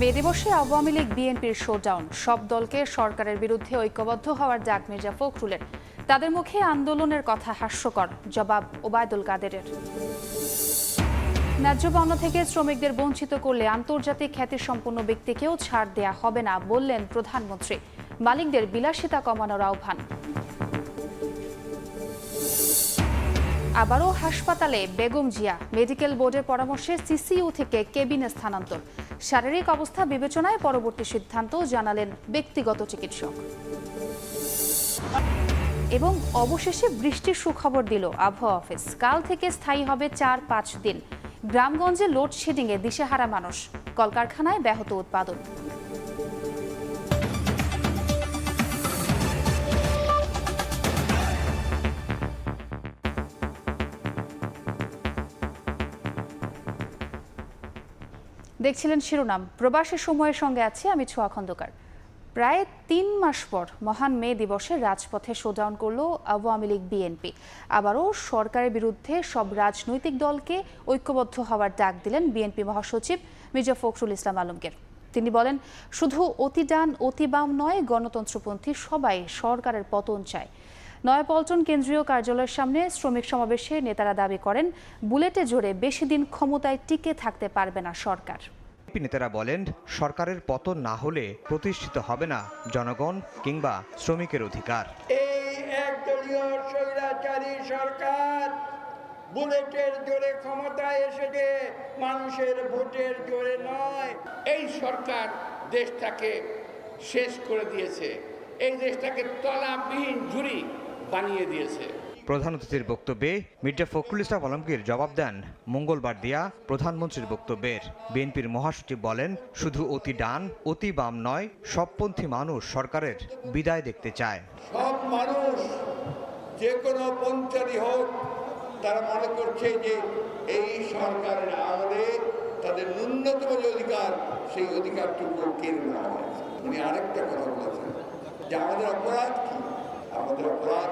মে দিবসে আওয়ামী লীগ, বিএনপির শোডাউন সব দলকে সরকারের বিরুদ্ধে ঐক্যবদ্ধ হওয়ার ডাক মির্জা ফখরুলের। তাদের মুখে আন্দোলনের কথা হাস্যকর। জবাব ওবায়দুল কাদেরের। ন্যায্য পাওনা থেকে শ্রমিকদের বঞ্চিত করলে আন্তর্জাতিক খ্যাতিসম্পন্ন ব্যক্তিকেও ছাড় দেয়া হবে না, বললেন প্রধানমন্ত্রী। মালিকদের বিলাসিতা কমানোর আহ্বান। আবারও হাসপাতালে বেগম জিয়া। মেডিকেল বোর্ডের পরামর্শে সিসিইউ থেকে কেবিনে স্থানান্তর। শারীরিক অবস্থা বিবেচনায় পরবর্তী সিদ্ধান্ত জানালেন ব্যক্তিগত চিকিৎসক। এবং অবশেষে বৃষ্টির সুখবর দিল আবহাওয়া অফিস। কাল থেকে স্থায়ী হবে চার পাঁচ দিন। গ্রামগঞ্জে লোডশেডিংয়ে দিশেহারা মানুষ। কলকারখানায় ব্যাহত উৎপাদন। দেখছিলেন শিরোনাম। প্রবাসী সময়ের সঙ্গে আছি আমি ছোয়া খন্দকার। প্রায় তিন মাস পর মহান মে দিবসে রাজপথে শোডাউন করল আওয়ামী লীগ বিএনপি আবারও সরকারের বিরুদ্ধে সব রাজনৈতিক দলকে ঐক্যবদ্ধ হওয়ার ডাক দিলেন বিএনপি মহাসচিব মির্জা ফখরুল ইসলাম আলমগীর। তিনি বলেন, শুধু অতি ডান অতি বাম নয়, গণতন্ত্রপন্থী সবাই সরকারের পতন চায়। নয়াপল্টন কেন্দ্রীয় কার্যালয়ের সামনে শ্রমিক সমাবেশে নেতারা দাবি করেন, বুলেটে জোরে বেশি দিন ক্ষমতায় টিকে থাকতে পারবে না সরকার। বিএনপি নেতারা বলেন, সরকারের পতন না হলে প্রতিষ্ঠিত হবে না জনগণ কিংবা শ্রমিকের অধিকার। এই একদলীয় স্বৈরাচারী সরকার বুলেটের জোরে ক্ষমতায় এসেছে, মানুষের ভোটের জোরে নয়। এই সরকার দেশটাকে শেষ করে দিয়েছে। এই দেশটাকে তলাবিহীন ঝুড়ি বানিয়ে দিয়েছে। প্রধান অতিথির বক্তব্যে মির্জা ফখরুল ইসলাম আলমগীর জবাব দেন মঙ্গলবার দিয়া প্রধানমন্ত্রীর বক্তব্যের। বিএনপির মহাসচিব বলেন, শুধু অতি ডান, অতি বাম নয়, সবপন্থী মানুষ সরকারের বিদায় দেখতে চায়। সব মানুষ, যে কোনো পঞ্চারি হোক, তারা মনে করছে যে এই সরকারের আমলে তাদের ন্যূনতম যে অধিকার, সেই অধিকারটুকু কেড়ে নেওয়া হয়েছে। উনি আরেকটা কথা বলেছেন যে আমাদের অপরাধ কি? আমাদের অপরাধ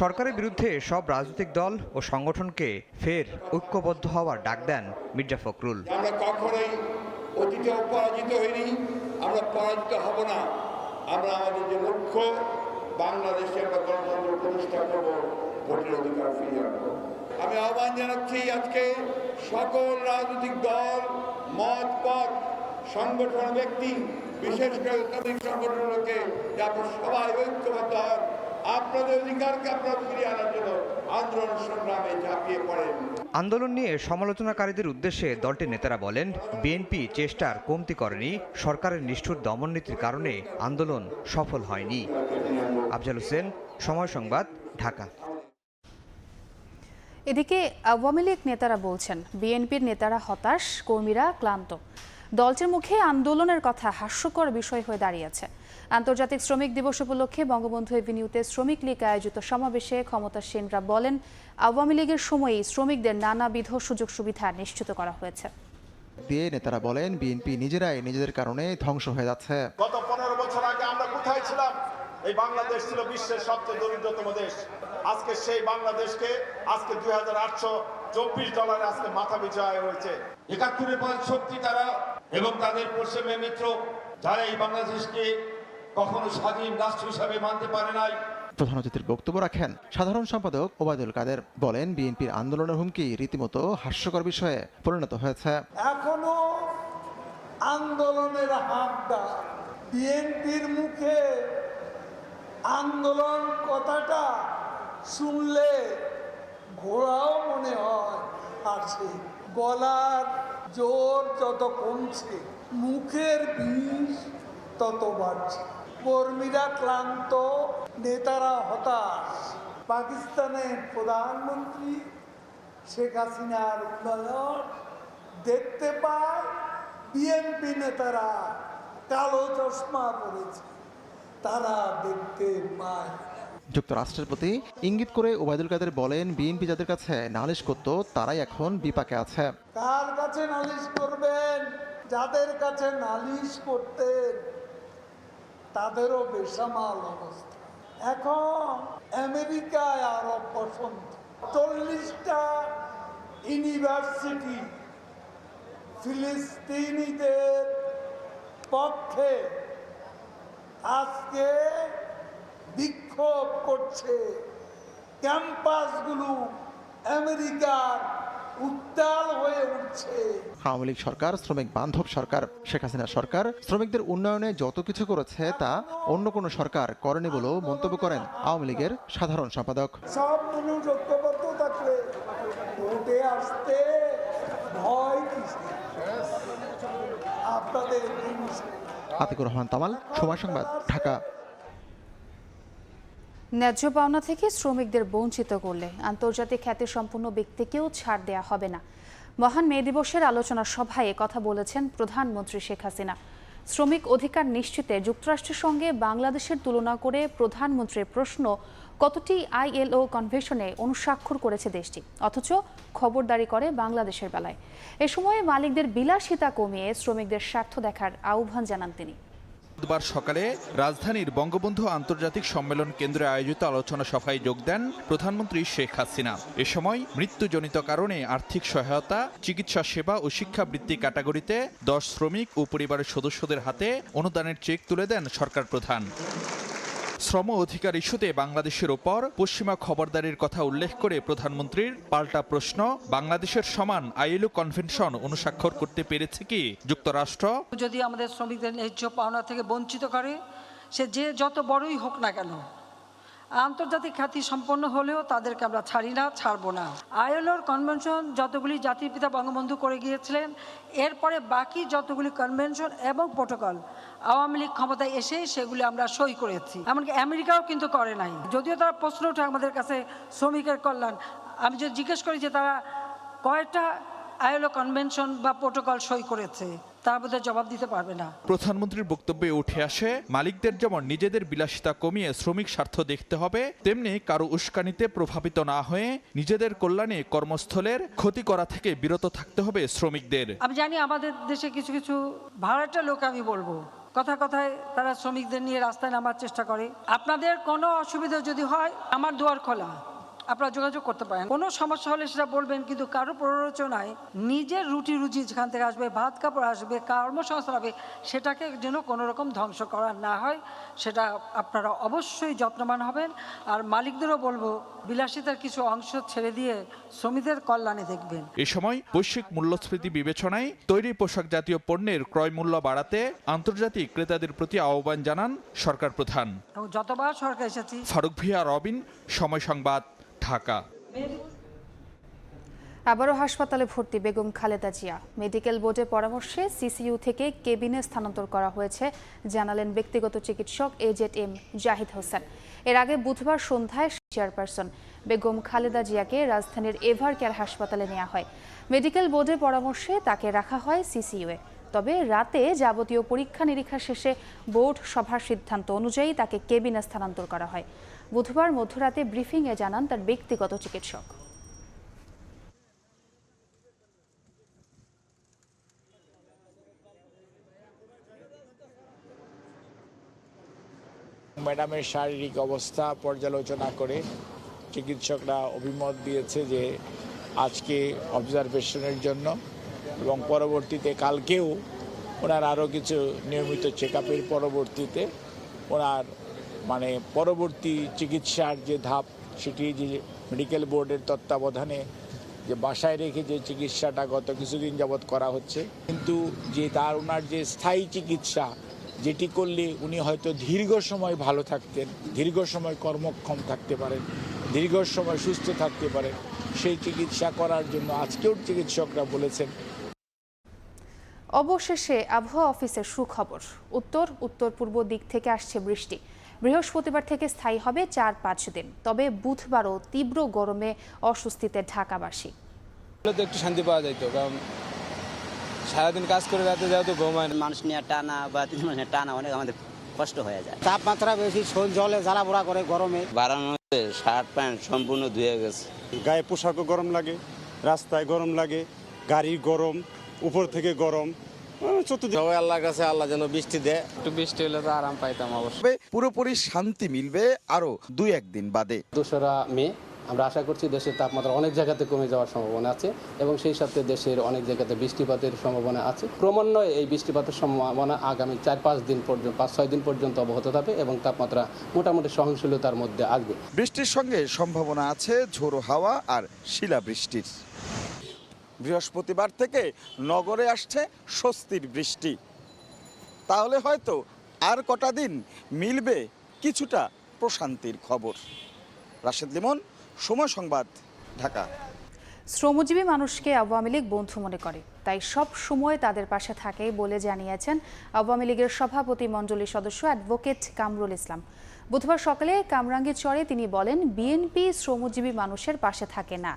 সরকারের বিরুদ্ধে সব রাজনৈতিক দল ও সংগঠনকে ফের ঐক্যবদ্ধ হওয়ার ডাক দেন মির্জা ফখরুল। আমরা কখনোই অতীতেও পরাজিত হইনি, আমরা পরাজিত হব না। আমরা আমাদের যে লক্ষ্য, বাংলাদেশে আমরা গণতন্ত্র প্রতিষ্ঠা করব, ভোটের অধিকার ফিরিয়ে আনব। আমি আহ্বান জানাচ্ছি আজকে সকল রাজনৈতিক দল, মত, পথ, সংগঠন, ব্যক্তি বিশেষ করে শ্রমিক সংগঠনগুলোকে যে আপনারা সবাই ঐক্যবদ্ধ হন আপনাদের অধিকারকে আপনারা ফিরিয়ে আনার জন্য আন্দোলন সংগ্রামে ঝাঁপিয়ে পড়েন। আন্দোলন নিয়ে সমালোচনাকারীদের উদ্দেশ্যে দলটির নেতারা বলেন বিএনপি চেষ্টার কমতি করেনি সরকারের নিষ্ঠুর দমননীতির কারণে আন্দোলন সফল হয়নি। আফজাল হোসেন সময় সংবাদ ঢাকা। এদিকে আওয়ামী লীগ নেতারা বলছেন বিএনপির নেতারা হতাশ কর্মীরা ক্লান্ত। দলটির মুখে আন্দোলনের কথা হাস্যকর বিষয় হয়ে দাঁড়িয়েছে। আন্তর্জাতিক শ্রমিক দিবস উপলক্ষে বঙ্গবন্ধু এভিনিউতে শ্রমিক লীগ আয়োজিত সমাবেশে ক্ষমতাসীনরা বলেন আওয়ামী লীগের সময়ই শ্রমিকদের নানাবিধ সুযোগ সুবিধা নিশ্চিত করা হয়েছে। দিয়ে নেতারা বলেন বিএনপি নিজেরাই নিজেদের কারণে ধ্বংস হয়ে যাচ্ছে। গত পনেরো বছর আগে আমরা কোথায় ছিলাম? এই বাংলাদেশ ছিল বিশ্বের সবচেয়ে দরিদ্রতম দেশ। আজকে সেই বাংলাদেশকে আজকে দুই হাজার আটশো চব্বিশ ডলারে আজকে মাথা বিছায় হয়েছে একাত্তরের পর শক্তি তারা এবং তাদের পশ্চিমে মিত্র যারা এই বাংলাদেশকে কখনো স্বাধীন রাষ্ট্র হিসাবে মানতে পারে নাই। প্রধান অতিথির বক্তব্য রাখেন সাধারণ সম্পাদক ওবায়দুল কাদের। বলেন বিএনপির আন্দোলনের হুমকি রীতিমতো হাস্যকর বিষয়ে পরিণত হয়েছে। এখনও আন্দোলনের হাতটা বিএনপির মুখে আন্দোলন কথাটা শুনলে ঘোড়াও মনে হয় আছে গলার জোর যত কমছে, মুখের বিষ তত বাড়ছে। কর্মীরা ক্লান্ত, নেতারা হতাশ। পাকিস্তানের প্রধানমন্ত্রী শেখ হাসিনার উন্নয়ন দেখতে পায়, বিএনপি নেতারা কালো চশমা পড়েছে তারা দেখতে পায় যুক্তরাষ্ট্রের প্রতি ইঙ্গিত করে ওবায়দুল কাদের বলেন বিএনপি যাদের কাছে নালিশ করত তারাই এখন বিপাকে আছে। কার কাছে নালিশ করবেন? যাদের কাছে নালিশ করতেন তাদেরও বেসামাল অবস্থা। এখন আমেরিকায় আরও পছন্দ চল্লিশটা ইউনিভার্সিটি ফিলিস্তিনিদের পক্ষে আজকে বিক্ষোভ করছে। ক্যাম্পাসগুলো আমেরিকার উত্তাল হয়ে উঠছে। আওয়ামী লীগ সরকার শ্রমিক বান্ধব সরকার শেখ হাসিনা সরকার শ্রমিকদের উন্নয়নে যত কিছু করেছে তা অন্য কোনো সরকার করেনি বলেও মন্তব্য করেন আওয়ামী লীগের সাধারণ সম্পাদক। সব মানুষ ঐক্যবদ্ধ থাকলে ভোটে আসতে ভয় আপনাদের আতিকুর রহমান তামাল, সময় সংবাদ, ঢাকা। ন্যায্য পাওনা থেকে শ্রমিকদের বঞ্চিত করলে আন্তর্জাতিক খ্যাতিসম্পন্ন ব্যক্তিকেও ছাড় দেয়া হবে না। মহান মে দিবসের আলোচনা সভায় কথা বলেছেন প্রধানমন্ত্রী শেখ হাসিনা। শ্রমিক অধিকার নিশ্চিতে যুক্তরাষ্ট্রের সঙ্গে বাংলাদেশের তুলনা করে প্রধানমন্ত্রীর প্রশ্ন কতটি আইএলও কনভেনশনে অনুস্বাক্ষর করেছে দেশটি? অথচ খবরদারি করে বাংলাদেশের বেলায়। এ সময় মালিকদের বিলাসিতা কমিয়ে শ্রমিকদের স্বার্থ দেখার আহ্বান জানান তিনি। বুধবার সকালে রাজধানীর বঙ্গবন্ধু আন্তর্জাতিক সম্মেলন কেন্দ্রে আয়োজিত আলোচনা সভায় যোগ দেন প্রধানমন্ত্রী শেখ হাসিনা। এ সময় মৃত্যুজনিত কারণে আর্থিক সহায়তা, চিকিৎসা সেবা ও শিক্ষাবৃত্তি ক্যাটাগরিতে দশ শ্রমিক ও পরিবারের সদস্যদের হাতে অনুদানের চেক তুলে দেন সরকার প্রধান। শ্রম অধিকার ইস্যুতে বাংলাদেশের ওপর পশ্চিমা খবরদারির কথা উল্লেখ করে প্রধানমন্ত্রীর পাল্টা প্রশ্ন, বাংলাদেশের সমান আইএলও কনভেনশন অনুস্বাক্ষর করতে পেরেছে কি? যুক্তরাষ্ট্র? যদি আমাদের শ্রমিকদের ন্যায্য পাওনা থেকে বঞ্চিত করে, সে যে যত বড়ই হোক না কেন, আন্তর্জাতিক খ্যাতি সম্পন্ন হলেও তাদেরকে আমরা ছাড়ি না, ছাড়বো না। আইএলওর কনভেনশন যতগুলি জাতির পিতা বঙ্গবন্ধু করে গিয়েছিলেন, এরপরে বাকি যতগুলি কনভেনশন এবং প্রোটোকল আওয়ামী লীগ ক্ষমতায় এসে সেগুলি আমরা সই করেছি। এমনকি আমেরিকাও কিন্তু করে নাই। যদিও তারা প্রশ্ন ওঠে আমাদের কাছে শ্রমিকের কল্যাণ। আমি যদি জিজ্ঞেস করি যে তারা কয়টা আইএলও কনভেনশন বা প্রোটোকল সই করেছে তার মধ্যে জবাব দিতে পারবে না। প্রধানমন্ত্রীর বক্তব্যে উঠে আসে মালিকদের যেমন নিজেদের বিলাসিতা কমিয়ে শ্রমিক স্বার্থ দেখতে হবে তেমনি কারও উস্কানিতে প্রভাবিত না হয়ে নিজেদের কল্যাণে কর্মস্থলের ক্ষতি করা থেকে বিরত থাকতে হবে শ্রমিকদের। আমি জানি আমাদের দেশে কিছু কিছু ভাড়াটা লোক আমি বলব। কথা কথায় তারা শ্রমিকদের নিয়ে রাস্তায় নামার চেষ্টা করে। আপনাদের কোনো অসুবিধা যদি হয়, আমার দুয়ার খোলা। আপনারা যোগাযোগ করতে পারেন। কোনো সমস্যা হলে সেটা বলবেন কিন্তু কারও প্ররোচনায় নিজের রুটি রুজি যেখান থেকে আসবে ভাত কাপড় আসবে কর্মসংস্থান হবে সেটাকে যেন কোনো রকম ধ্বংস করা না হয় সেটা আপনারা অবশ্যই যত্নবান হবেন। আর মালিকদেরও বলব বিলাসিতার কিছু অংশ ছেড়ে দিয়ে শ্রমিকদের কল্যাণে দেখবেন। এ সময় বৈশ্বিক মূল্যস্ফীতি বিবেচনায় তৈরি পোশাক জাতীয় পণ্যের ক্রয় মূল্য বাড়াতে আন্তর্জাতিক ক্রেতাদের প্রতি আহ্বান জানান সরকার প্রধান। যতবার সরকার এসেছি ফারুক ভিয়া রবিন সময় সংবাদ। ঢাকা। আবারও হাসপাতালে ভর্তি বেগম খালেদা জিয়া। মেডিকেল বোর্ডের পরামর্শে সিসিইউ থেকে কেবিনে স্থানান্তর করা হয়েছে, জানালেন ব্যক্তিগত চিকিৎসক এজেড এম জাহিদ হোসেন। এর আগে বুধবার সন্ধ্যায় চেয়ারপারসন বেগম খালেদা জিয়াকে রাজধানীর এভার কেয়ার হাসপাতালে নেওয়া হয়। মেডিকেল বোর্ডের পরামর্শে তাকে রাখা হয় সিসিইউয়ে তবে রাতে যাবতীয় পরীক্ষা নিরীক্ষা শেষে বোর্ড সভার সিদ্ধান্ত অনুযায়ী তাকে কেবিনে স্থানান্তর করা হয়। বুধবার মধ্যরাতে ব্রিফিংয়ে জানান তার ব্যক্তিগত চিকিৎসক। ম্যাডামের শারীরিক অবস্থা পর্যালোচনা করে চিকিৎসকরা অভিমত দিয়েছে যে আজকে অবজারভেশনের জন্য এবং পরবর্তীতে কালকেও ওনার আরও কিছু নিয়মিত চেক পরবর্তীতে ওনার মানে পরবর্তী চিকিৎসার যে ধাপ, সেটি যে মেডিকেল বোর্ডের তত্ত্বাবধানে যে বাসায় রেখে যে চিকিৎসাটা গত কিছুদিন যাবৎ করা হচ্ছে। কিন্তু যে তার ওনার যে স্থায়ী চিকিৎসা, যেটি করলে উনি হয়তো দীর্ঘ সময় ভালো থাকতেন, দীর্ঘ সময় কর্মক্ষম থাকতে পারেন, দীর্ঘ সময় সুস্থ থাকতে পারেন, সেই চিকিৎসা করার জন্য আজকেও চিকিৎসকরা বলেছেন। অবশেষে আবহাওয়া অফিসের সুখবর। উত্তর উত্তর পূর্ব দিক থেকে আসছে বৃষ্টি। বৃহস্পতিবার থেকে স্থায়ী হবে চার পাঁচ দিন। তবে বুধবারও তীব্র গরমে অস্বস্তিতে ঢাকাবাসী। তো একটু শান্তি পাওয়া যাইতো কারণ সারাদিন কাজ করে রাতে যাও তো ঘুমায় মানুষ নিয়ে টানা বা তিন মানুষের টানা অনেক আমাদের কষ্ট হয়ে যায়। তাপমাত্রা বেশি জলে জ্বালা করে গরমে। বাড়ানো শার্ট প্যান্ট সম্পূর্ণ ধুয়ে গেছে। গায়ে পোশাকও গরম লাগে রাস্তায় গরম লাগে গাড়ি গরম উপর থেকে গরম। চতুর্দিকে সবাই আল্লাহর কাছে আল্লাহ যেন বৃষ্টি দেয়। একটু বৃষ্টি হলে তো আরাম পাইতাম অবশ্য। পুরোপুরি শান্তি মিলবে আরও দুই একদিন বাদে। দোসরা মে আমরা আশা করছি দেশের তাপমাত্রা অনেক জায়গাতে কমে যাওয়ার সম্ভাবনা আছে এবং সেই সাথে দেশের অনেক জায়গাতে বৃষ্টিপাতের সম্ভাবনা আছে। ক্রমান্বয়ে এই বৃষ্টিপাতের সম্ভাবনা আগামী চার পাঁচ দিন পর্যন্ত পাঁচ ছয় দিন পর্যন্ত অব্যাহত থাকবে এবং তাপমাত্রা মোটামুটি সহনশীলতার মধ্যে আসবে। বৃষ্টির সঙ্গে সম্ভাবনা আছে ঝোড়ো হাওয়া আর শিলাবৃষ্টির। বৃহস্পতিবার থেকে নগরে আসছে স্বস্তির বৃষ্টি। তাহলে হয়তো আর কটা দিন মিলবে কিছুটা প্রশান্তির খবর। রাশেদ লিমন, সময় সংবাদ, ঢাকা। শ্রমজীবী মানুষকে আওয়ামী লীগ বন্ধু মনে করে। তাই সব সময় তাদের পাশে থাকে বলে জানিয়েছেন আওয়ামী লীগের সভাপতি মণ্ডলীর সদস্য অ্যাডভোকেট কামরুল ইসলাম। বুধবার সকালে কামরাঙ্গীরচরে তিনি বলেন, বিএনপি শ্রমজীবী মানুষের পাশে থাকে না।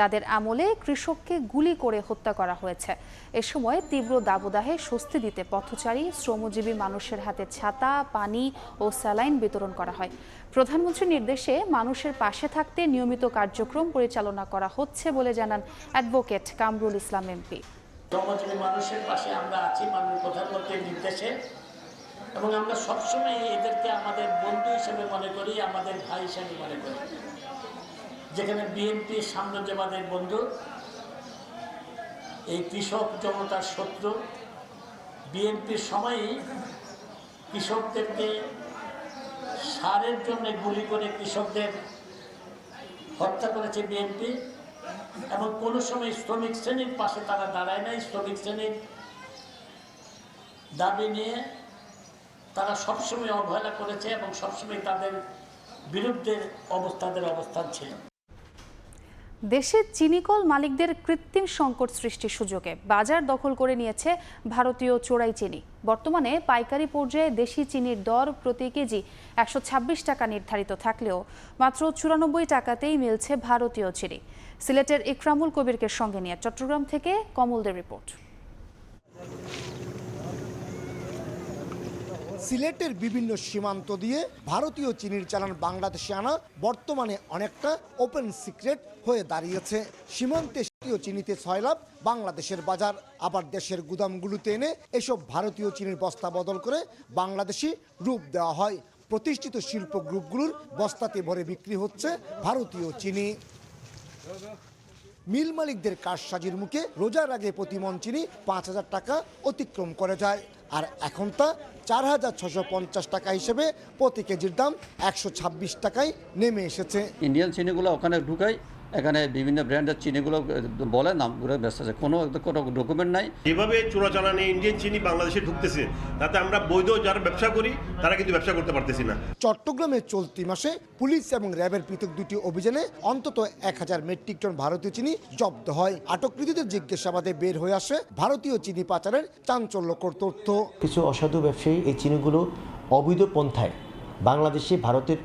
তাদের আমলে কৃষককে গুলি করে হত্যা করা হয়েছে। এ সময় তীব্র দাবদাহে স্বস্তি দিতে পথচারী, শ্রমজীবী মানুষের হাতে ছাতা, পানি ও স্যালাইন বিতরণ করা হয়। প্রধানমন্ত্রীর নির্দেশে মানুষের পাশে থাকতে নিয়মিত কার্যক্রম পরিচালনা করা হচ্ছে বলে জানান অ্যাডভোকেট কামরুল ইসলাম এমপি। শ্রমজীবী মানুষের পাশে আমরা আছি মাননীয় প্রধানমন্ত্রীর নির্দেশে এবং আমরা সবসময় এদেরকে আমাদের বন্ধু হিসেবে মনে করি, আমাদের ভাই হিসেবে মনে করি। যেখানে বিএনপি সাম্রাজ্যবাদের বন্ধু এই কৃষক জনতার শত্রু, বিএনপির সময়ই কৃষকদেরকে সারের জন্য গুলি করে কৃষকদের হত্যা করেছে বিএনপি এবং কোনো সময় শ্রমিক শ্রেণির পাশে তারা দাঁড়ায় নাই, শ্রমিক শ্রেণির দাবি নিয়ে তারা সবসময় অবহেলা করেছে এবং সবসময় তাদের বিরুদ্ধে অবস্থাদের অবস্থান ছিল। দেশে চিনিকল মালিকদের কৃত্রিম সংকট সৃষ্টির সুযোগে বাজার দখল করে নিয়েছে ভারতীয় চোরাই চিনি। বর্তমানে পাইকারি পর্যায়ে দেশি চিনির দর প্রতি কেজি একশো ছাব্বিশ টাকা নির্ধারিত থাকলেও মাত্র চুরানব্বই টাকাতেই মিলছে ভারতীয় চিনি। সিলেটের ইকরামুল কবিরকে সঙ্গে নিয়ে চট্টগ্রাম থেকে কমলদের রিপোর্ট। সিলেটের বিভিন্ন সীমান্ত দিয়ে ভারতীয় চিনির চালান বাংলাদেশে আনা বর্তমানে অনেকটা ওপেন সিক্রেট হয়ে দাঁড়িয়েছে। সীমান্তে চিনিতে ছয় লাভ, বাংলাদেশের বাজার। আবার দেশের গুদামগুলোতে এনে এসব ভারতীয় চিনির বস্তা বদল করে বাংলাদেশি রূপ দেওয়া হয়। প্রতিষ্ঠিত শিল্প গ্রুপগুলোর বস্তাতে ভরে বিক্রি হচ্ছে ভারতীয় চিনি। মিল মালিকদের কারসাজির মুখে রোজার আগে প্রতি মন চিনি পাঁচ হাজার টাকা অতিক্রম করে যায়। আর এখন তা চার হাজার ছশো পঞ্চাশ টাকা হিসেবে প্রতি কেজির দাম একশো ছাব্বিশ টাকায় নেমে এসেছে। ইন্ডিয়ান চিনিগুলো ওখানে ঢুকাই এখানে বিভিন্ন ব্র্যান্ডের চিনিগুলো বলে নামগুলো ব্যস্ত আছে। কোনো কোনো ডকুমেন্ট নাই। যেভাবে চোরাচালানে ইন্ডিয়ান চিনি বাংলাদেশে ঢুকতেছে তাতে আমরা বৈধ যারা ব্যবসা করি তারা কিন্তু ব্যবসা করতে পারতেছি না। চট্টগ্রামে চলতি মাসে পুলিশ এবং র্যাবের পৃথক দুটি অভিযানে অন্তত এক হাজার মেট্রিক টন ভারতীয় চিনি জব্দ হয়। আটককৃতদের জিজ্ঞাসাবাদে বের হয়ে আসে ভারতীয় চিনি পাচারের চাঞ্চল্যকর তথ্য। কিছু অসাধু ব্যবসায়ী এই চিনিগুলো অবৈধ পন্থায় বাংলাদেশে ভারতের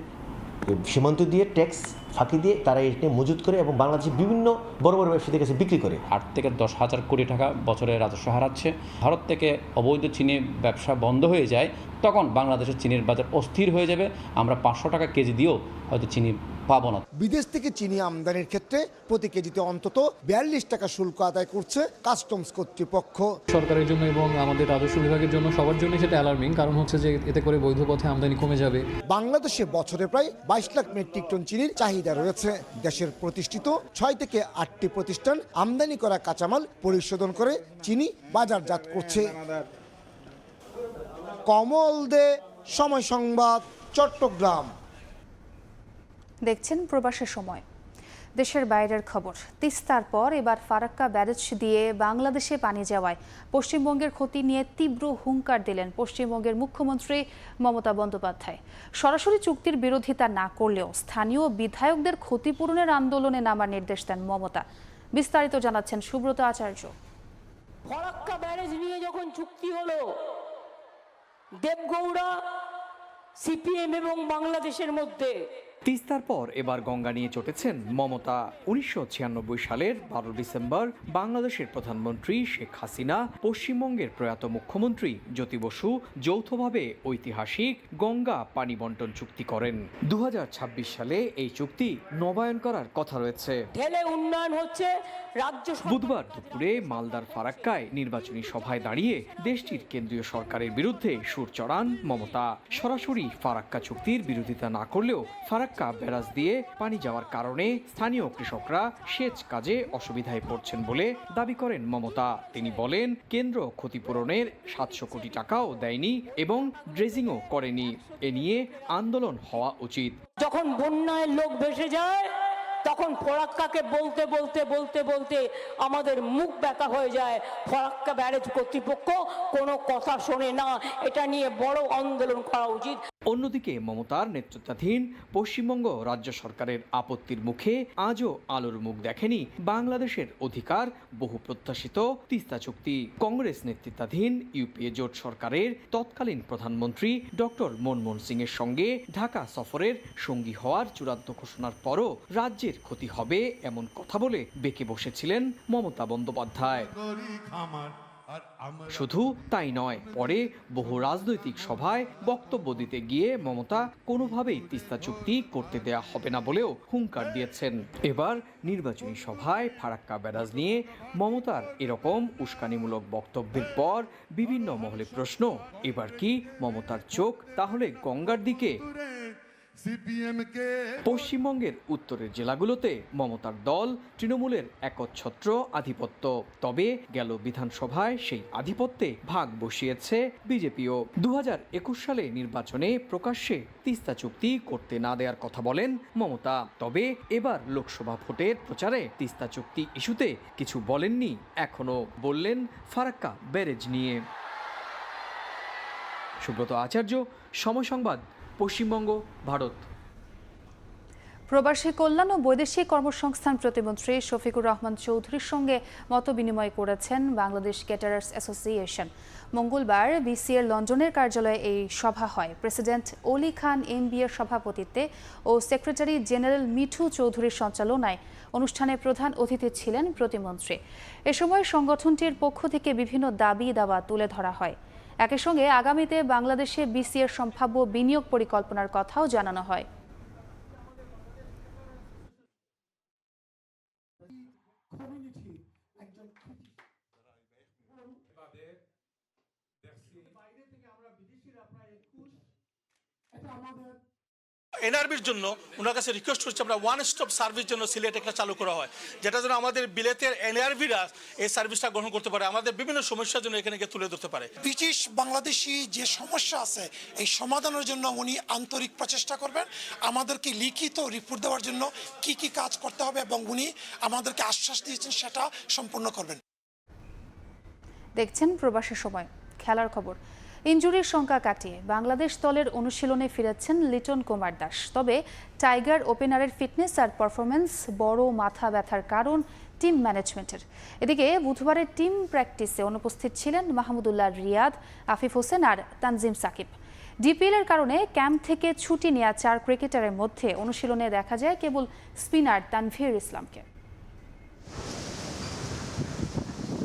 সীমান্ত দিয়ে ট্যাক্স ফাঁকি দিয়ে তারা এটি মজুত করে এবং বাংলাদেশের বিভিন্ন বড় বড় ব্যবসায়ীদের কাছে বিক্রি করে। আট থেকে দশ হাজার কোটি টাকা বছরে রাজস্ব হারাচ্ছে। ভারত থেকে অবৈধ চিনি ব্যবসা বন্ধ হয়ে যায়, তখন বাংলাদেশের চিনির বাজার অস্থির হয়ে যাবে। আমরা পাঁচশো টাকা কেজি দিয়েও হয়তো চিনি পাবো না। বিদেশ থেকে চিনি আমদানির ক্ষেত্রে প্রতি কেজিতে অন্তত বিয়াল্লিশ টাকা শুল্ক আদায় করছে কাস্টমস কর্তৃপক্ষ। সরকারের জন্য এবং আমাদের রাজস্ব বিভাগের জন্য সবার জন্য সেটা অ্যালার্মিং কারণ হচ্ছে যে এতে করে বৈধ পথে আমদানি কমে যাবে। বাংলাদেশে বছরে প্রায় বাইশ লাখ মেট্রিক টন চিনির চাহিদা রয়েছে। দেশের প্রতিষ্ঠিত ছয় থেকে আটটি প্রতিষ্ঠান আমদানি করা কাঁচামাল পরিশোধন করে চিনি বাজারজাত করছে। কমল দে সময় সংবাদ চট্টগ্রাম। দেখছেন প্রবাসের সময়। দেশের বাইরের খবর, তিস্তার পর এবার ফারাক্কা ব্যারেজ দিয়ে বাংলাদেশে পানি যাওয়ায় পশ্চিমবঙ্গের ক্ষতি নিয়ে তীব্র হুঙ্কার দিলেন পশ্চিমবঙ্গের মুখ্যমন্ত্রী মমতা বন্দ্যোপাধ্যায়। সরাসরি চুক্তির বিরোধিতা না করলেও স্থানীয় বিধায়কদের ক্ষতিপূরণের আন্দোলনে নামার নির্দেশ দেন মমতা। বিস্তারিত জানাচ্ছেন সুব্রত আচার্য। ফরাক্কা ব্যারেজ নিয়ে যখন চুক্তি হলো, দেবগৌড়া, সিপিএম এবং বাংলাদেশের মধ্যে তিস্তার পর এবার গঙ্গা নিয়ে চটেছেন মমতা। উনিশশো ছিয়ানব্বই সালের বারো ডিসেম্বর বাংলাদেশের প্রধানমন্ত্রী শেখ হাসিনা পশ্চিমবঙ্গের প্রয়াত মুখ্যমন্ত্রী জ্যোতি বসু যৌথভাবে ঐতিহাসিক গঙ্গা পানি বন্টন চুক্তি করেন। দু হাজার ছাব্বিশ সালে এই চুক্তি নবায়ন করার কথা রয়েছে। ঢেলে উন্নয়ন হচ্ছে রাজ্য বুধবার দুপুরে মালদার ফারাক্কায় নির্বাচনী সভায় দাঁড়িয়ে দেশটির কেন্দ্রীয় সরকারের বিরুদ্ধে সুর চড়ান মমতা। সরাসরি ফারাক্কা চুক্তির বিরোধিতা না করলেও ফারাক্কা ফারাক্কা ব্যারাজ দিয়ে পানি যাওয়ার কারণে স্থানীয় কৃষকরা সেচ কাজে অসুবিধায় পড়ছেন বলে দাবি করেন মমতা। তিনি বলেন, কেন্দ্র ক্ষতিপূরণের সাতশো কোটি টাকাও দেয়নি এবং ড্রেজিংও করেনি। এ নিয়ে আন্দোলন হওয়া উচিত। যখন বন্যায় লোক ভেসে যায়, তখন ফরাক্কাকে বলতে বলতে বলতে বলতে আমাদের মুখ ব্যথা হয়ে যায়। ফরাক্কা ব্যারেজ কর্তৃপক্ষ কোনো কথা শোনে না। এটা নিয়ে বড় আন্দোলন করা উচিত। অন্যদিকে মমতার নেতৃত্বাধীন পশ্চিমবঙ্গ রাজ্য সরকারের আপত্তির মুখে আজও আলোর মুখ দেখেনি বাংলাদেশের অধিকার বহু প্রত্যাশিত তিস্তা চুক্তি। কংগ্রেস নেতৃত্বাধীন ইউপিএ জোট সরকারের তৎকালীন প্রধানমন্ত্রী ডক্টর মনমোহন সিং এর সঙ্গে ঢাকা সফরের সঙ্গী হওয়ার চূড়ান্ত ঘোষণার পরও রাজ্যের ক্ষতি হবে এমন কথা বলে বেঁকে বসেছিলেন মমতা বন্দ্যোপাধ্যায়। শুধু তাই নয়, পরে বহু রাজনৈতিক সভায় বক্তব্য দিতে গিয়ে মমতা কোনোভাবেই তিস্তা চুক্তি করতে দেয়া হবে না বলেও হুঙ্কার দিয়েছেন। এবার নির্বাচনী সভায় ফারাক্কা ব্যারাজ নিয়ে মমতার এরকম উস্কানিমূলক বক্তব্যের পর বিভিন্ন মহলে প্রশ্ন, এবার কি মমতার চোখ তাহলে গঙ্গার দিকে? পশ্চিমবঙ্গের উত্তরের জেলাগুলোতে মমতার দল, তৃণমূলের একচ্ছত্র আধিপত্য। তবে গেল বিধানসভায় সেই আধিপত্যে ভাগ বসিয়েছে বিজেপিও। দু হাজার একুশ সালে নির্বাচনে প্রকাশ্যে তিস্তা চুক্তি করতে না দেওয়ার কথা বলেন মমতা। তবে এবার লোকসভা ভোটের প্রচারে তিস্তা চুক্তি ইস্যুতে কিছু বলেননি এখনও বললেন ফারাক্কা ব্যারেজ নিয়ে। সুব্রত আচার্য, সময় সংবাদ পশ্চিমবঙ্গ ভারত। প্রবাসী কল্যাণ ও বৈদেশিক কর্মসংস্থান প্রতিমন্ত্রী শফিকুর রহমান চৌধুরীর সঙ্গে মত বিনিময় করেছেন বাংলাদেশ ক্যাটারার্স অ্যাসোসিয়েশন। মঙ্গলবার বিসিএর লন্ডনের কার্যালয়ে এই সভা হয়। প্রেসিডেন্ট অলি খান এম এর সভাপতিত্বে ও সেক্রেটারি জেনারেল মিঠু চৌধুরীর সঞ্চালনায় অনুষ্ঠানে প্রধান অতিথি ছিলেন প্রতিমন্ত্রী। এ সময় সংগঠনটির পক্ষ থেকে বিভিন্ন দাবি দাওয়া তুলে ধরা হয়। একই সঙ্গে আগামীতে বাংলাদেশে বিসিএর সম্ভাব্য বিনিয়োগ পরিকল্পনার কথাও জানানো হয়। এনআরবির জন্য ওনার কাছে রিকোয়েস্ট করছি আমরা ওয়ান স্টপ সার্ভিস জন্য সিলেট একটা চালু করা হয় যেটা যেন আমাদের বিলেতের এনআরবিরা এই সার্ভিসটা গ্রহণ করতে পারে আমাদের বিভিন্ন সমস্যার জন্য এখানে গিয়ে তুলে ধরতে পারে। ব্রিটিশ বাংলাদেশি যে সমস্যা আছে এই সমাধানের জন্য উনি আন্তরিক প্রচেষ্টা করবেন আমাদেরকে লিখিত রিপোর্ট দেওয়ার জন্য কি কি কাজ করতে হবে এবং উনি আমাদেরকে আশ্বাস দিয়েছেন সেটা সম্পূর্ণ করবেন। দেখছেন প্রবাসের সময় খেলার খবর। ইঞ্জুরির সংখ্যা কাটিয়ে বাংলাদেশ দলের অনুশীলনে ফিরেছেন লিটন কুমার দাস। তবে টাইগার ওপেনারের ফিটনেস আর পারফরমেন্স বড় মাথা ব্যথার কারণ টিম ম্যানেজমেন্টের। এদিকে বুধবারের টিম প্র্যাকটিসে অনুপস্থিত ছিলেন মাহমুদুল্লাহ রিয়াদ, আফিফ হোসেন আর তানজিম সাকিব। ডিপিএল এর কারণে ক্যাম্প থেকে ছুটি নেওয়া চার ক্রিকেটারের মধ্যে অনুশীলনে দেখা যায় কেবল স্পিনার তানভীর ইসলামকে।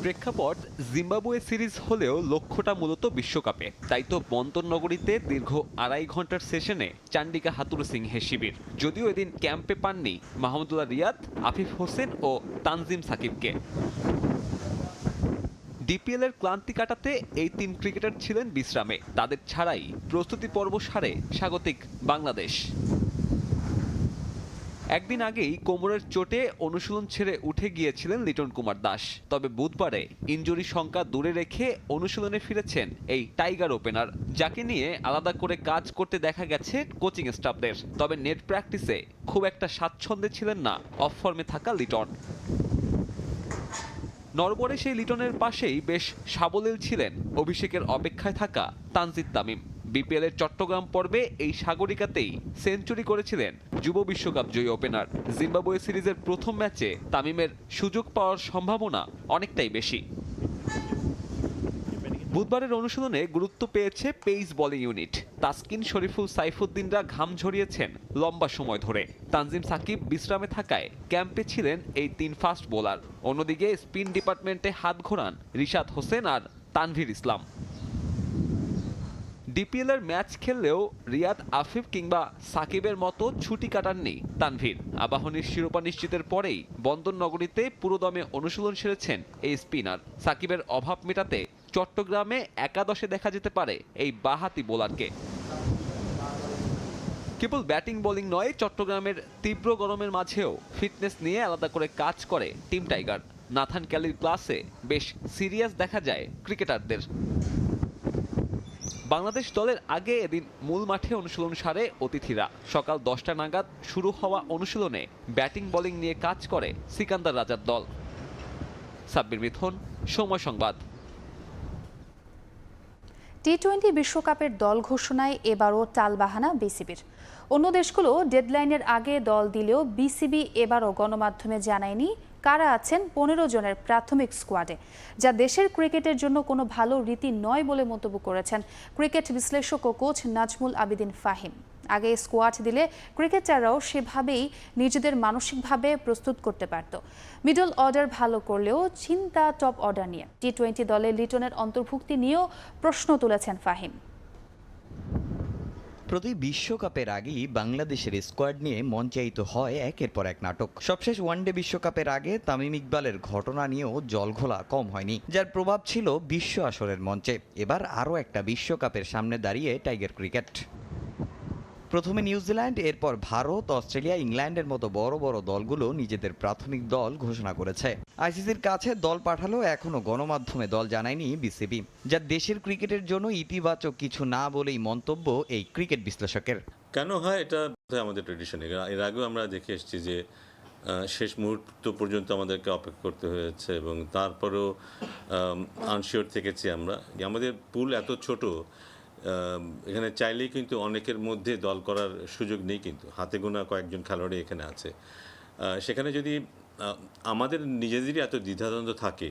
প্রেক্ষাপট জিম্বাবুয়ে সিরিজ হলেও লক্ষ্যটা মূলত বিশ্বকাপে। তাই তো বন্দর নগরীতে দীর্ঘ আড়াই ঘণ্টার সেশনে চান্ডিকা হাতুর সিংহে শিবির। যদিও এদিন ক্যাম্পে পাননি মাহমুদুল্লাহ রিয়াদ, আফিফ হোসেন ও তানজিম সাকিবকে। ডিপিএল এর ক্লান্তি কাটাতে এই তিন ক্রিকেটার ছিলেন বিশ্রামে। তাদের ছাড়াই প্রস্তুতি পর্ব সারে স্বাগতিক বাংলাদেশ। একদিন আগেই কোমরের চোটে অনুশীলন ছেড়ে উঠে গিয়েছিলেন লিটন কুমার দাস। তবে বুধবারে ইঞ্জুরি সংখ্যা দূরে রেখে অনুশীলনে ফিরেছেন এই টাইগার ওপেনার, যাকে নিয়ে আলাদা করে কাজ করতে দেখা গেছে কোচিং স্টাফদের। তবে নেট প্র্যাকটিসে খুব একটা স্বাচ্ছন্দ্যে ছিলেন না অফ ফর্মে থাকা লিটন। নরবরে সেই লিটনের পাশেই বেশ সাবলীল ছিলেন অভিষেকের অপেক্ষায় থাকা তানজিদ তামিম। বিপিএল এর চট্টগ্রাম পর্বে এই সাগরিকাতেই সেঞ্চুরি করেছিলেন যুব বিশ্বকাপ জয়ী ওপেনার। জিম্বাবুয়ে সিরিজের প্রথম ম্যাচে তামিমের সুযোগ পাওয়ার সম্ভাবনা অনেকটাই বেশি। বুধবারের অনুশীলনে গুরুত্ব পেয়েছে pace bowling unit. Taskin, Shoriful, সাইফুদ্দিনরা ঘাম ঝরিয়েছেন লম্বা সময় ধরে। তানজিম সাকিব বিশ্রামে থাকায় ক্যাম্পে ছিলেন এই তিন ফাস্ট বোলার। অন্যদিকে স্পিন ডিপার্টমেন্টে হাত ঘোরান রিশাদ হোসেন আর তানভীর ইসলাম। ডিপিএল এর ম্যাচ খেললেও রিয়াদ আফিফ কিংবা সাকিবের মতো ছুটি কাটাননি তানভীর। আবাহনীর শিরোপা নিশ্চিতের পরেই বন্দর নগরীতে পুরোদমে অনুশীলন সেরেছেন এই স্পিনার। সাকিবের অভাব মেটাতে চট্টগ্রামে একাদশে দেখা যেতে পারে এই বাহাতি বোলারকে। কেবল ব্যাটিং বোলিং নয়, চট্টগ্রামের তীব্র গরমের মাঝেও ফিটনেস নিয়ে আলাদা করে কাজ করে টিম টাইগার। নাথান ক্যালির ক্লাসে বেশ সিরিয়াস দেখা যায় ক্রিকেটারদের। বাংলাদেশ দলের আগে এদিন মূল মাঠে অনুশীলন সারে অতিথিরা। সকাল দশটা নাগাদ শুরু হওয়া অনুশীলনে ব্যাটিং বোলিং নিয়ে কাজ করে সিকান্দার রাজার দল। সাব্বির মিথুন, সময় সংবাদ। টি টোয়েন্টি বিশ্বকাপের দল ঘোষণায় এবারও টালবাহানা বিসিবির। অন্য দেশগুলো ডেডলাইনের আগে দল দিলেও বিসিবি এবারও গণমাধ্যমে জানায়নি কারা আছেন? পনেরো জনের প্রাথমিক স্কোয়াডে যা দেশের ক্রিকেটের জন্য কোনো ভালো রীতি নয় বলে মন্তব্য করেছেন ক্রিকেট বিশ্লেষক ও কোচ নাজমুল আবিদিন ফাহিম। আগে স্কোয়াড দিলে ক্রিকেটাররাও সেভাবেই নিজেদের মানসিকভাবে প্রস্তুত করতে পারত। মিডল অর্ডার ভালো করলেও চিন্তা টপ অর্ডার নিয়ে। টি টোয়েন্টি দলে লিটনের অন্তর্ভুক্তি নিয়েও প্রশ্ন তুলেছেন ফাহিম। প্রতি বিশ্বকাপের আগেই বাংলাদেশের স্কোয়াড নিয়ে মঞ্চায়িত হয় একের পর এক নাটক। সবশেষ ওয়ানডে বিশ্বকাপের আগে তামিম ইকবালের ঘটনা নিয়েও জলঘোলা কম হয়নি, যার প্রভাব ছিল বিশ্ব আসরের মঞ্চে। এবার আরও একটা বিশ্বকাপের সামনে দাঁড়িয়ে টাইগার ক্রিকেট। প্রথমে নিউজিল্যান্ড, এরপর ভারত, অস্ট্রেলিয়া, ইংল্যান্ডের মতো বড় বড় দলগুলো নিজেদের প্রাথমিক দল ঘোষণা করেছে। আইসিসির কাছে দল পাঠালেও এখনও গণমাধ্যমে দল জানায়নি বিসিবি। যা দেশের ক্রিকেটের জন্য ইতিবাচক কিছু না বলেই মন্তব্য এই ক্রিকেট বিশ্লেষকের। কেন হয়? এটা আমাদের ট্রেডিশন এর আগেও আমরা দেখে এসেছি যে শেষ মুহূর্ত পর্যন্ত আমাদেরকে অপেক্ষা করতে হয়েছে এবং তারপরেও আনশিওর থেকেছি আমরা। আমাদের পুল এত ছোট এখানে চাইলেই কিন্তু অনেকের মধ্যে দল করার সুযোগ নেই কিন্তু। হাতে গোনা কয়েকজন খেলোয়াড়ই এখানে আছে। সেখানে যদি আমাদের নিজেদেরই এত দ্বিধাদ্বন্দ্ব থাকে,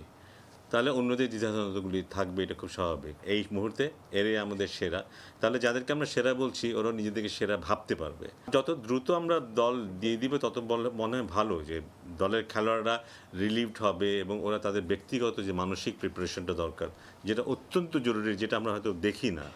তাহলে অন্যদের দ্বিধাদ্বন্দ্বগুলি থাকবে, এটা খুব স্বাভাবিক। এই মুহূর্তে এরাই আমাদের সেরা। তাহলে যাদেরকে আমরা সেরা বলছি ওরা নিজেদেরকে সেরা ভাবতে পারবে। যত দ্রুত আমরা দল দিয়ে দিবে, তত মনে হয় ভালো যে দলের খেলোয়াড়রা রিলিভড হবে এবং ওরা তাদের ব্যক্তিগত যে মানসিক প্রিপারেশনটা দরকার, যেটা অত্যন্ত জরুরি, যেটা আমরা হয়তো দেখি না।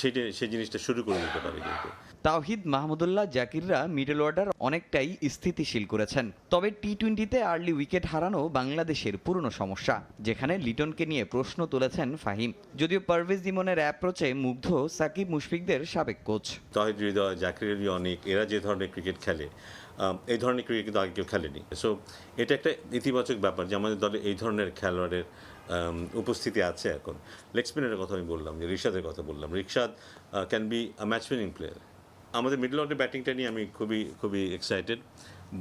সেটা সেই জিনিসটা শুরু করে দিতে পারে কিন্তু। তাওহিদ মাহমুদুল্লাহ জাকিররা মিডল অর্ডার অনেকটাই স্থিতিশীল করেছেন। তবে টি টোয়েন্টিতে আর্লি উইকেট হারানো বাংলাদেশের পুরনো সমস্যা যেখানে লিটনকে নিয়ে প্রশ্ন তুলেছেন ফাহিম। যদিও পারভেজ ইমনের অ্যাপ্রোচে মুগ্ধ সাকিব মুশফিকদের সাবেক কোচ তহিদ হৃদয় জাকির অনেক এরা যে ধরনের ক্রিকেট খেলে এই ধরনের ক্রিকেট কিন্তু আগে কেউ খেলেনি। সো এটা একটা ইতিবাচক ব্যাপার যে আমাদের দলে এই ধরনের খেলোয়াড়ের উপস্থিতি আছে এখন। লেগ স্পিনারের কথা আমি বললাম, যে রিশাদের কথা বললাম। Rishad can be a match winning player আমাদের মিডল অর্ডার ব্যাটিংটা নিয়ে আমি খুবই খুবই এক্সাইটেড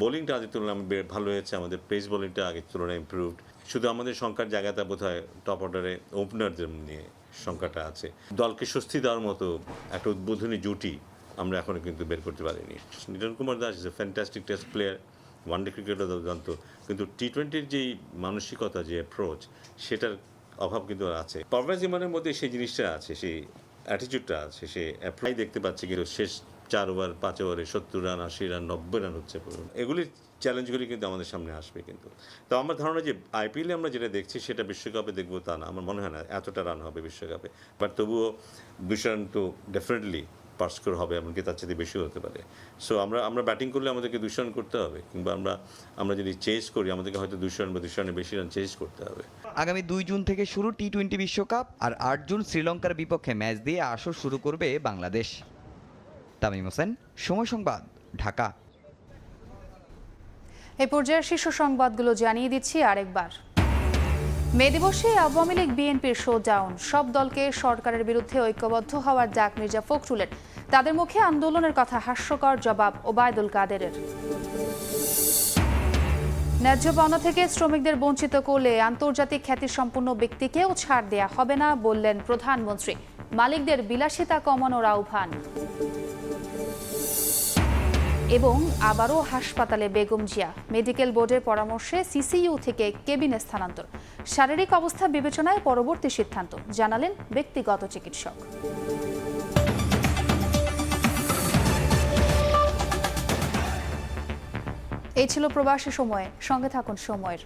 বোলিংটা আগের তুলনায় ভালো হয়েছে, আমাদের পেস বোলিংটা আগের তুলনায় ইম্প্রুভড শুধু আমাদের সংখ্যার জায়গাটা বোধ হয় টপ অর্ডারে ওপেনারদের নিয়ে সংখ্যাটা আছে। দলকে স্বস্তি দেওয়ার মতো একটা উদ্বোধনী জুটি আমরা এখনও কিন্তু বের করতে পারিনি। Niron Kumar Das is a fantastic test player one day ক্রিকেটও দুর্দান্ত কিন্তু টি টোয়েন্টির যেই মানসিকতা, যে অ্যাপ্রোচ সেটার অভাব কিন্তু আছে। পারভেজ ইমানের মধ্যে সেই জিনিসটা আছে, সেই অ্যাটিচিউডটা আছে, সে অ্যাপ্লাই দেখতে পাচ্ছে কিন্তু শেষ চার ওভার পাঁচ ওভারে সত্তর রান, আশি রান, নব্বই রান হচ্ছে পুরো। এগুলি চ্যালেঞ্জগুলি কিন্তু আমাদের সামনে আসবে কিন্তু। তো আমার ধারণা যে আইপিএলে আমরা যেটা দেখছি, সেটা বিশ্বকাপে দেখব তা না। আমার মনে হয় না, এতটা রান হবে বিশ্বকাপে। বাট তবুও দুশো রান তো ডেফিনেটলি পার স্কোর হবে এমনকি তার চেয়ে বেশিও হতে পারে। সো আমরা আমরা ব্যাটিং করলে আমাদেরকে দুশো রান করতে হবে কিংবা আমরা আমরা যদি চেস করি আমাদেরকে হয়তো দুশো রান বা দুশো রানের বেশি রান চেস করতে হবে। আগামী দুই জুন থেকে শুরু টি টোয়েন্টি বিশ্বকাপ আর আট জুন শ্রীলঙ্কার বিপক্ষে ম্যাচ দিয়ে আসর শুরু করবে বাংলাদেশ। তামিম হোসেন সময় সংবাদ ঢাকা। এই পর্যায়ের শীর্ষ সংবাদগুলো জানিয়ে দিচ্ছি আরেকবার। মে দিবসে আওয়ামী লীগ, বিএনপির শো শোডাউন সব দলকে সরকারের বিরুদ্ধে ঐক্যবদ্ধ হওয়ার ডাক মির্জা ফখরুলের। তাদের মুখে আন্দোলনের কথা হাস্যকর জবাব ওবায়দুল কাদেরের। ন্যায্য পাওনা থেকে শ্রমিকদের বঞ্চিত করলে আন্তর্জাতিক খ্যাতিসম্পন্ন ব্যক্তিকেও ছাড় দেয়া হবে না বললেন প্রধানমন্ত্রী। মালিকদের বিলাসিতা কমানোর আহ্বান। এবং আবারও হাসপাতালে বেগম জিয়া। মেডিকেল বোর্ডের পরামর্শে সিসিইউ থেকে কেবিনে স্থানান্তর। শারীরিক অবস্থা বিবেচনায় পরবর্তী সিদ্ধান্ত, জানালেন ব্যক্তিগত চিকিৎসক। এই ছিল প্রবাসী সময়ে। সঙ্গে থাকুন সময়ের